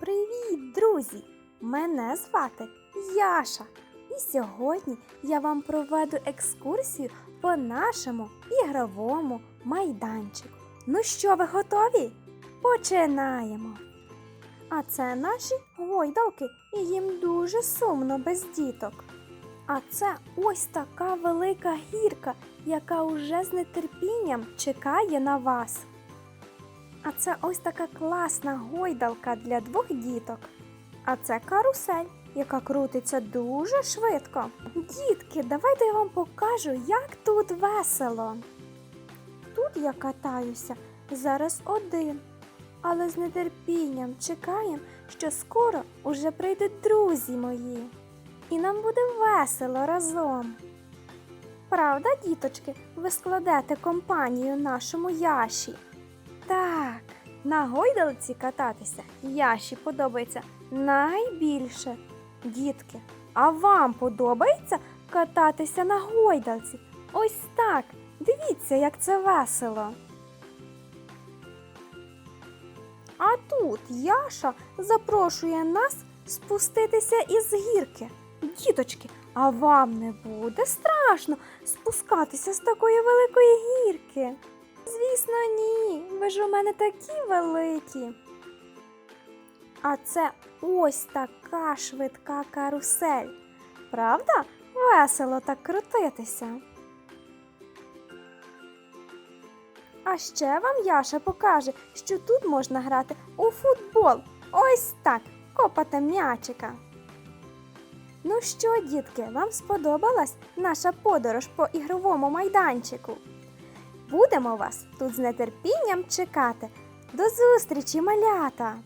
Привіт, друзі! Мене звати Яша. І сьогодні я вам проведу екскурсію по нашому ігровому майданчику. Ну що, ви готові? Починаємо! А це наші гойдалки, і їм дуже сумно без діток. А це ось така велика гірка, яка уже з нетерпінням чекає на вас. А це ось така класна гойдалка для двох діток. А це карусель, яка крутиться дуже швидко. Дітки, давайте я вам покажу, як тут весело. Тут я катаюся зараз один, але з нетерпінням чекаємо, що скоро уже прийдуть друзі мої. І нам буде весело разом. Правда, діточки, ви складете компанію нашому Яші? Так, на гойдалці кататися Яші подобається найбільше. Дітки, а вам подобається кататися на гойдалці? Ось так. Дивіться, як це весело. А тут Яша запрошує нас спуститися із гірки. Діточки, а вам не буде страшно спускатися з такої великої гірки? Звісно, ні. Ви ж у мене такі великі. А це ось така швидка карусель. Правда? Весело так крутитися. А ще вам Яша покаже, що тут можна грати у футбол. Ось так, копати м'ячика. Ну що, дітки, вам сподобалась наша подорож по ігровому майданчику? Будемо вас тут з нетерпінням чекати. До зустрічі, малята!